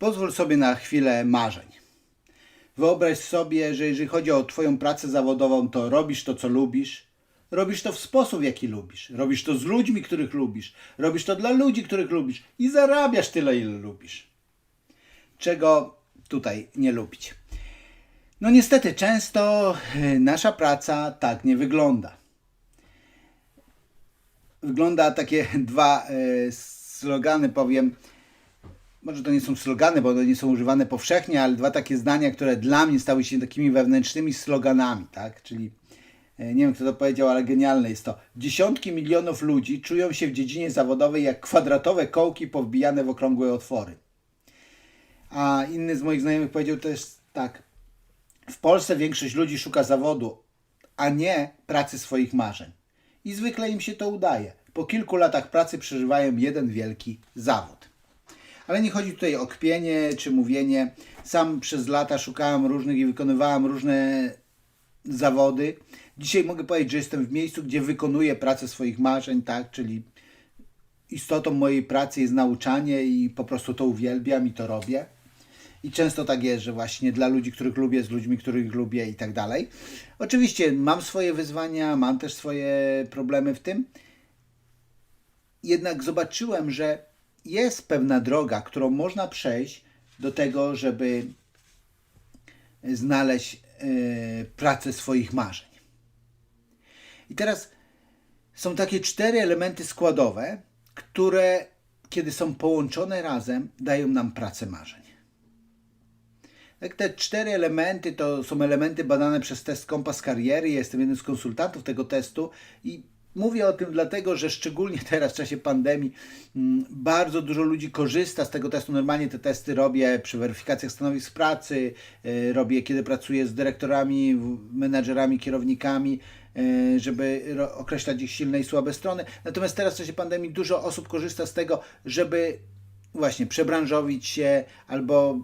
Pozwól sobie na chwilę marzeń. Wyobraź sobie, że jeżeli chodzi o Twoją pracę zawodową, to robisz to, co lubisz. Robisz to w sposób, jaki lubisz. Robisz to z ludźmi, których lubisz. Robisz to dla ludzi, których lubisz. I zarabiasz tyle, ile lubisz. Czego tutaj nie lubić? No niestety, często e, nasza praca tak nie wygląda. Wygląda takie dwa e, slogany, powiem. Może to nie są slogany, bo one nie są używane powszechnie, ale dwa takie zdania, które dla mnie stały się takimi wewnętrznymi sloganami, tak? Czyli e, nie wiem kto to powiedział, ale genialne jest to. Dziesiątki milionów ludzi czują się w dziedzinie zawodowej jak kwadratowe kołki powbijane w okrągłe otwory. A inny z moich znajomych powiedział też tak. W Polsce większość ludzi szuka zawodu, a nie pracy swoich marzeń. I zwykle im się to udaje. Po kilku latach pracy przeżywają jeden wielki zawód. Ale nie chodzi tutaj o kpienie czy mówienie. Sam przez lata szukałem różnych i wykonywałem różne zawody. Dzisiaj mogę powiedzieć, że jestem w miejscu, gdzie wykonuję pracę swoich marzeń, tak? Czyli istotą mojej pracy jest nauczanie i po prostu to uwielbiam i to robię. I często tak jest, że właśnie dla ludzi, których lubię, z ludźmi, których lubię i tak dalej. Oczywiście mam swoje wyzwania, mam też swoje problemy w tym. Jednak zobaczyłem, że jest pewna droga, którą można przejść do tego, żeby znaleźć e, pracę swoich marzeń. I teraz są takie cztery elementy składowe, które kiedy są połączone razem, dają nam pracę marzeń. Tak, te cztery elementy to są elementy badane przez test Kompas Kariery. Jestem jednym z konsultantów tego testu i mówię o tym dlatego, że szczególnie teraz w czasie pandemii mm, bardzo dużo ludzi korzysta z tego testu. Normalnie te testy robię przy weryfikacjach stanowisk pracy, y, robię kiedy pracuję z dyrektorami, menedżerami, kierownikami, y, żeby określać ich silne i słabe strony. Natomiast teraz w czasie pandemii dużo osób korzysta z tego, żeby właśnie przebranżowić się albo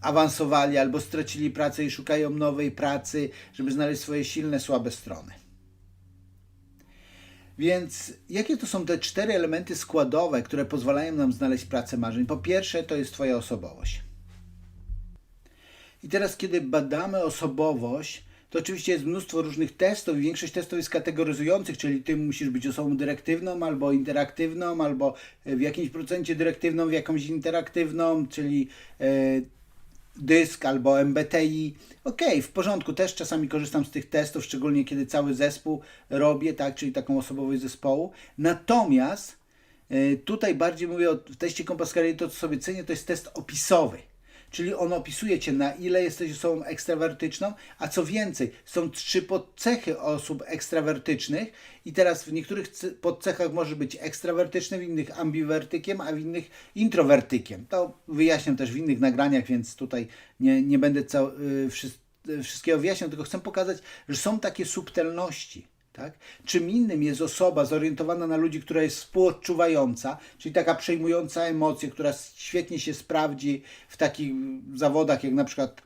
awansowali, albo stracili pracę i szukają nowej pracy, żeby znaleźć swoje silne, słabe strony. Więc jakie to są te cztery elementy składowe, które pozwalają nam znaleźć pracę marzeń? Po pierwsze, to jest Twoja osobowość. I teraz, kiedy badamy osobowość, to oczywiście jest mnóstwo różnych testów i większość testów jest kategoryzujących, czyli ty musisz być osobą dyrektywną, albo interaktywną, albo w jakimś procencie dyrektywną, w jakąś interaktywną, czyli e, dysk albo MBTI. Okej, w porządku, też czasami korzystam z tych testów, szczególnie kiedy cały zespół robię, tak, czyli taką osobowość zespołu. Natomiast e, tutaj bardziej mówię o w teście Kariery, to co sobie cenię, to jest test opisowy. Czyli on opisuje cię, na ile jesteś osobą ekstrawertyczną, a co więcej, są trzy podcechy osób ekstrawertycznych i teraz w niektórych ce- podcechach może być ekstrawertyczny, w innych ambiwertykiem, a w innych introwertykiem. To wyjaśniam też w innych nagraniach, więc tutaj nie, nie będę cał, y, wszys- y, wszystkiego wyjaśniał, tylko chcę pokazać, że są takie subtelności. Tak? Czym innym jest osoba zorientowana na ludzi, która jest współodczuwająca, czyli taka przejmująca emocje, która świetnie się sprawdzi w takich zawodach jak na przykład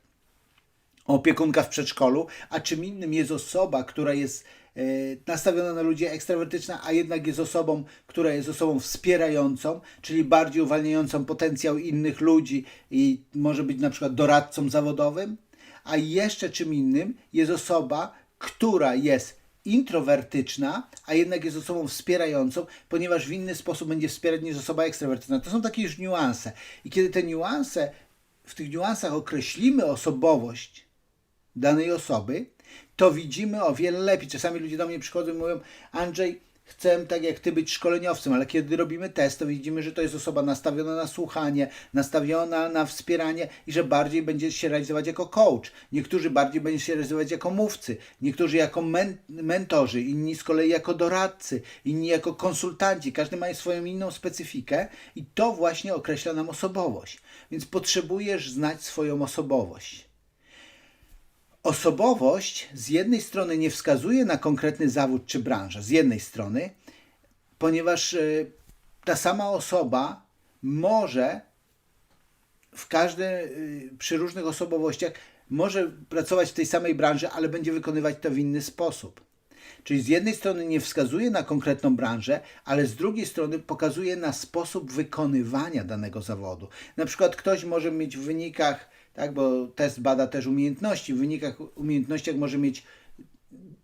opiekunka w przedszkolu, a czym innym jest osoba, która jest e, nastawiona na ludzi ekstrawertyczna, a jednak jest osobą, która jest osobą wspierającą, czyli bardziej uwalniającą potencjał innych ludzi i może być na przykład doradcą zawodowym, a jeszcze czym innym jest osoba, która jest introwertyczna, a jednak jest osobą wspierającą, ponieważ w inny sposób będzie wspierać niż osoba ekstrawertyczna. To są takie już niuanse. I kiedy te niuanse, w tych niuansach określimy osobowość danej osoby, to widzimy o wiele lepiej. Czasami ludzie do mnie przychodzą i mówią, Andrzej, chcę tak jak ty być szkoleniowcem, ale kiedy robimy test, to widzimy, że to jest osoba nastawiona na słuchanie, nastawiona na wspieranie i że bardziej będzie się realizować jako coach. Niektórzy bardziej będą się realizować jako mówcy, niektórzy jako men- mentorzy, inni z kolei jako doradcy, inni jako konsultanci. Każdy ma swoją inną specyfikę i to właśnie określa nam osobowość. Więc potrzebujesz znać swoją osobowość. Osobowość z jednej strony nie wskazuje na konkretny zawód czy branżę, z jednej strony, ponieważ y, ta sama osoba może w każdej, y, przy różnych osobowościach może pracować w tej samej branży, ale będzie wykonywać to w inny sposób. Czyli z jednej strony nie wskazuje na konkretną branżę, ale z drugiej strony pokazuje na sposób wykonywania danego zawodu. Na przykład ktoś może mieć w wynikach, tak, bo test bada też umiejętności, w wynikach umiejętnościach może mieć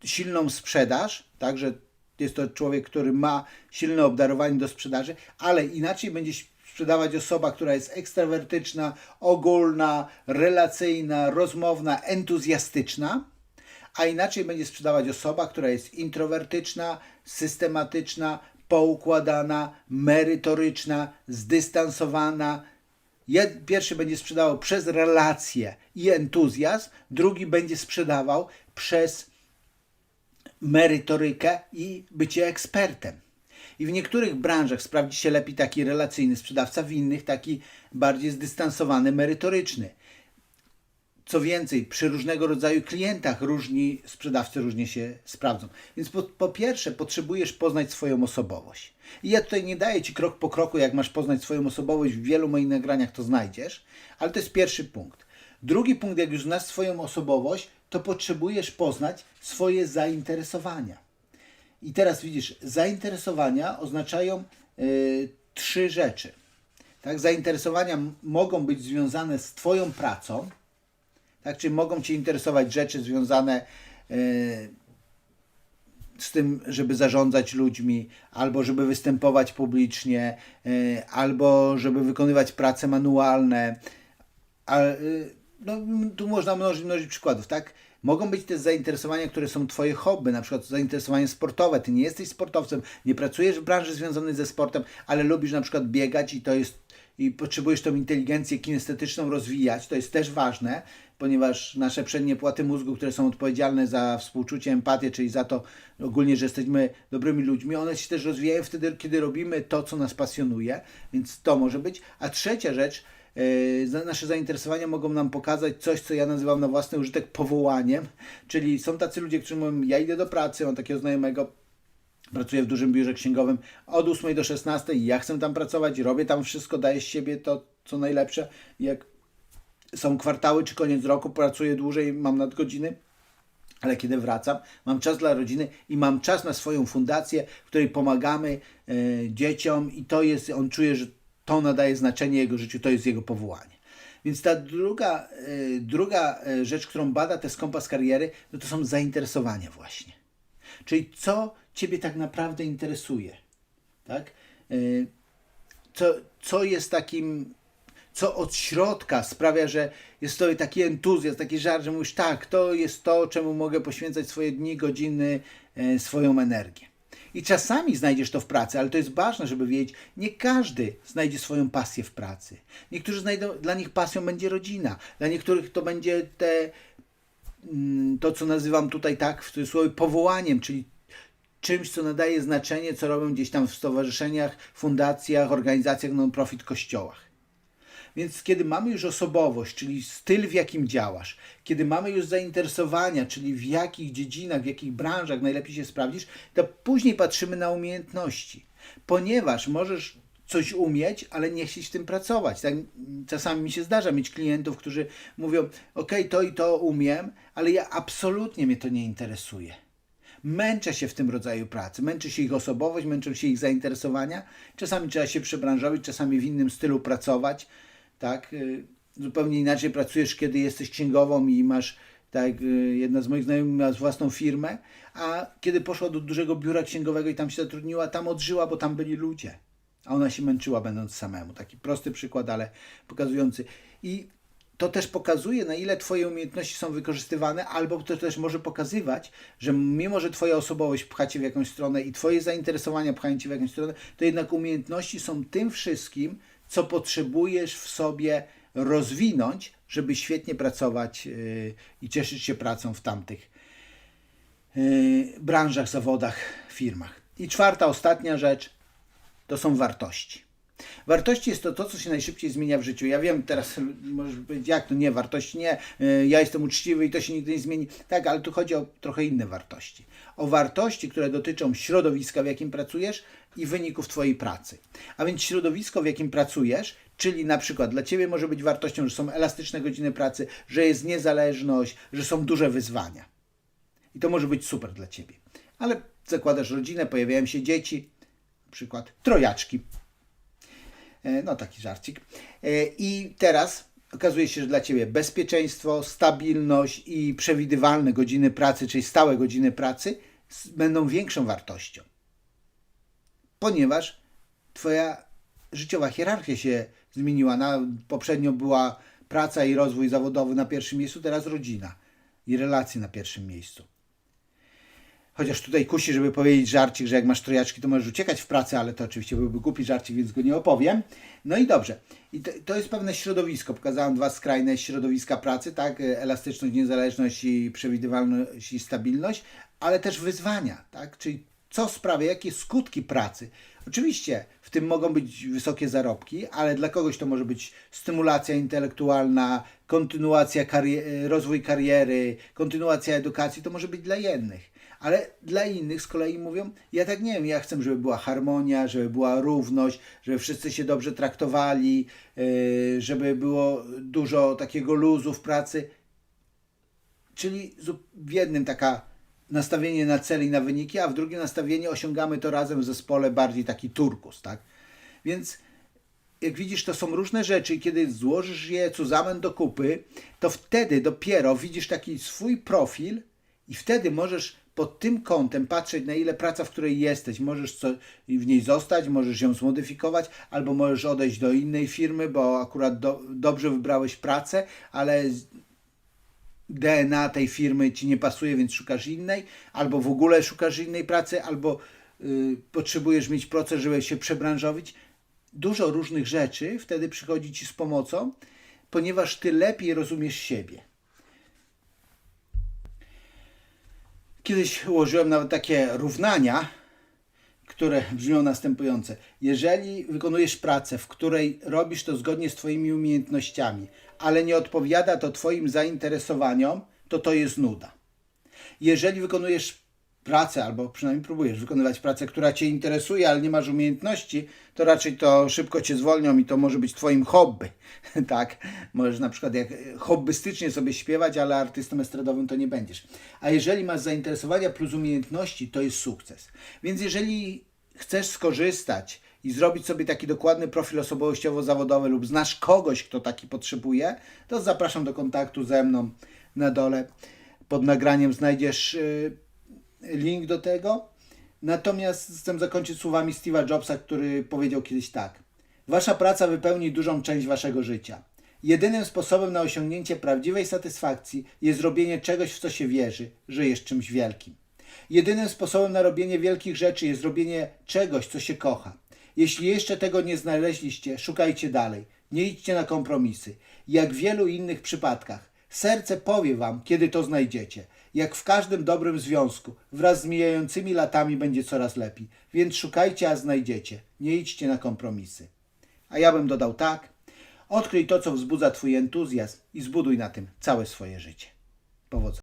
silną sprzedaż, tak, że jest to człowiek, który ma silne obdarowanie do sprzedaży, ale inaczej będzie sprzedawać osoba, która jest ekstrawertyczna, ogólna, relacyjna, rozmowna, entuzjastyczna, a inaczej będzie sprzedawać osoba, która jest introwertyczna, systematyczna, poukładana, merytoryczna, zdystansowana. Jed- Pierwszy będzie sprzedawał przez relacje i entuzjazm, drugi będzie sprzedawał przez merytorykę i bycie ekspertem. I w niektórych branżach sprawdzi się lepiej taki relacyjny sprzedawca, w innych taki bardziej zdystansowany, merytoryczny. Co więcej, przy różnego rodzaju klientach różni sprzedawcy różnie się sprawdzą. Więc po, po pierwsze, potrzebujesz poznać swoją osobowość. I ja tutaj nie daję Ci krok po kroku, jak masz poznać swoją osobowość. W wielu moich nagraniach to znajdziesz, ale to jest pierwszy punkt. Drugi punkt, jak już znasz swoją osobowość, to potrzebujesz poznać swoje zainteresowania. I teraz widzisz, zainteresowania oznaczają y, trzy rzeczy. Tak? Zainteresowania mogą być związane z Twoją pracą, tak? Czyli mogą Cię interesować rzeczy związane y, z tym, żeby zarządzać ludźmi, albo żeby występować publicznie, y, albo żeby wykonywać prace manualne. Y, no, tu można mnożyć, mnożyć przykładów, tak? Mogą być też zainteresowania, które są Twoje hobby, na przykład zainteresowanie sportowe. Ty nie jesteś sportowcem, nie pracujesz w branży związanej ze sportem, ale lubisz na przykład biegać i to jest i potrzebujesz tą inteligencję kinestetyczną rozwijać. To jest też ważne, ponieważ nasze przednie płaty mózgu, które są odpowiedzialne za współczucie, empatię, czyli za to ogólnie, że jesteśmy dobrymi ludźmi, one się też rozwijają wtedy, kiedy robimy to, co nas pasjonuje, więc to może być. A trzecia rzecz, za- nasze zainteresowania mogą nam pokazać coś, co ja nazywam na własny użytek powołaniem, czyli są tacy ludzie, którzy mówią, ja idę do pracy, mam takiego znajomego, pracuję w dużym biurze księgowym od 8 do 16 i ja chcę tam pracować, robię tam wszystko, daję z siebie to, co najlepsze. Jak są kwartały czy koniec roku, pracuję dłużej, mam nadgodziny, ale kiedy wracam, mam czas dla rodziny i mam czas na swoją fundację, w której pomagamy e, dzieciom i to jest, on czuje, że to nadaje znaczenie jego życiu, to jest jego powołanie. Więc ta druga, e, druga e, rzecz, którą bada test kompas kariery, no to są zainteresowania właśnie. Czyli co Ciebie tak naprawdę interesuje, tak? E, Co, co jest takim co od środka sprawia, że jest to taki entuzjazm, taki żar, że mówisz, tak, to jest to, czemu mogę poświęcać swoje dni, godziny, e, swoją energię. I czasami znajdziesz to w pracy, ale to jest ważne, żeby wiedzieć, nie każdy znajdzie swoją pasję w pracy. Niektórzy znajdą, dla nich pasją będzie rodzina, dla niektórych to będzie te, mm, to, co nazywam tutaj tak w cudzysłowie powołaniem, czyli czymś, co nadaje znaczenie, co robią gdzieś tam w stowarzyszeniach, fundacjach, organizacjach non-profit, kościołach. Więc kiedy mamy już osobowość, czyli styl, w jakim działasz, kiedy mamy już zainteresowania, czyli w jakich dziedzinach, w jakich branżach najlepiej się sprawdzisz, to później patrzymy na umiejętności. Ponieważ możesz coś umieć, ale nie chcieć w tym pracować. Tak, czasami mi się zdarza mieć klientów, którzy mówią: OK, to i to umiem, ale ja absolutnie mnie to nie interesuje. Męczę się w tym rodzaju pracy, męczy się ich osobowość, męczą się ich zainteresowania. Czasami trzeba się przebranżowić, czasami w innym stylu pracować. Tak? Y, Zupełnie inaczej pracujesz, kiedy jesteś księgową i masz, tak, y, jedna z moich znajomych miała własną firmę, a kiedy poszła do dużego biura księgowego i tam się zatrudniła, tam odżyła, bo tam byli ludzie. A ona się męczyła będąc samemu. Taki prosty przykład, ale pokazujący. I to też pokazuje, na ile Twoje umiejętności są wykorzystywane, albo to też może pokazywać, że mimo, że Twoja osobowość pcha Cię w jakąś stronę i Twoje zainteresowania pchają Cię w jakąś stronę, to jednak umiejętności są tym wszystkim, co potrzebujesz w sobie rozwinąć, żeby świetnie pracować yy, i cieszyć się pracą w tamtych yy, branżach, zawodach, firmach. I czwarta, ostatnia rzecz to są wartości. Wartości jest to to, co się najszybciej zmienia w życiu. Ja wiem, teraz możesz powiedzieć, jak to nie, wartości nie, y, ja jestem uczciwy i to się nigdy nie zmieni. Tak, ale tu chodzi o trochę inne wartości. O wartości, które dotyczą środowiska, w jakim pracujesz i wyników Twojej pracy. A więc środowisko, w jakim pracujesz, czyli na przykład dla Ciebie może być wartością, że są elastyczne godziny pracy, że jest niezależność, że są duże wyzwania. I to może być super dla Ciebie. ale zakładasz rodzinę, pojawiają się dzieci, na przykład trojaczki. E, No taki żarcik. E, I teraz okazuje się, że dla Ciebie bezpieczeństwo, stabilność i przewidywalne godziny pracy, czyli stałe godziny pracy będą większą wartością. Ponieważ Twoja życiowa hierarchia się zmieniła. Na, poprzednio była praca i rozwój zawodowy na pierwszym miejscu, teraz rodzina i relacje na pierwszym miejscu. Chociaż tutaj kusi, żeby powiedzieć żarcik, że jak masz trojaczki, to możesz uciekać w pracę, ale to oczywiście byłby głupi żarcik, więc go nie opowiem. No i dobrze. I to, to jest pewne środowisko. Pokazałem dwa skrajne środowiska pracy, tak? Elastyczność, niezależność i przewidywalność i stabilność, ale też wyzwania, tak? Czyli co sprawia, jakie skutki pracy. Oczywiście w tym mogą być wysokie zarobki, ale dla kogoś to może być stymulacja intelektualna, kontynuacja karier- rozwój kariery, kontynuacja edukacji, to może być dla jednych. Ale dla innych z kolei mówią, ja tak nie wiem, ja chcę, żeby była harmonia, żeby była równość, żeby wszyscy się dobrze traktowali, yy, żeby było dużo takiego luzu w pracy. Czyli w jednym taka nastawienie na cel i na wyniki, a w drugim nastawienie osiągamy to razem w zespole bardziej taki turkus, tak? Więc jak widzisz, to są różne rzeczy i kiedy złożysz je cuzamen do kupy, to wtedy dopiero widzisz taki swój profil i wtedy możesz pod tym kątem patrzeć, na ile praca, w której jesteś, możesz co, w niej zostać, możesz ją zmodyfikować, albo możesz odejść do innej firmy, bo akurat do, dobrze wybrałeś pracę, ale DNA tej firmy ci nie pasuje, więc szukasz innej, albo w ogóle szukasz innej pracy, albo y, potrzebujesz mieć proces, żeby się przebranżowić. Dużo różnych rzeczy wtedy przychodzi ci z pomocą, ponieważ ty lepiej rozumiesz siebie. Kiedyś ułożyłem nawet takie równania, które brzmią następujące. Jeżeli wykonujesz pracę, w której robisz to zgodnie z Twoimi umiejętnościami, ale nie odpowiada to Twoim zainteresowaniom, to to jest nuda. Jeżeli wykonujesz pracę, albo przynajmniej próbujesz wykonywać pracę, która Cię interesuje, ale nie masz umiejętności, to raczej to szybko Cię zwolnią i to może być Twoim hobby. tak? Możesz na przykład jak hobbystycznie sobie śpiewać, ale artystą estradowym to nie będziesz. A jeżeli masz zainteresowania plus umiejętności, to jest sukces. Więc jeżeli chcesz skorzystać i zrobić sobie taki dokładny profil osobowościowo-zawodowy lub znasz kogoś, kto taki potrzebuje, to zapraszam do kontaktu ze mną na dole. Pod nagraniem znajdziesz y, link do tego. Natomiast chcę zakończyć słowami Steve'a Jobsa, który powiedział kiedyś tak. Wasza praca wypełni dużą część waszego życia. Jedynym sposobem na osiągnięcie prawdziwej satysfakcji jest robienie czegoś, w co się wierzy, że jest czymś wielkim. Jedynym sposobem na robienie wielkich rzeczy jest robienie czegoś, co się kocha. Jeśli jeszcze tego nie znaleźliście, szukajcie dalej. Nie idźcie na kompromisy. Jak w wielu innych przypadkach, serce powie wam, kiedy to znajdziecie. Jak w każdym dobrym związku, wraz z mijającymi latami będzie coraz lepiej. Więc szukajcie, a znajdziecie. Nie idźcie na kompromisy. A ja bym dodał tak: odkryj to, co wzbudza Twój entuzjazm i zbuduj na tym całe swoje życie. Powodzenia.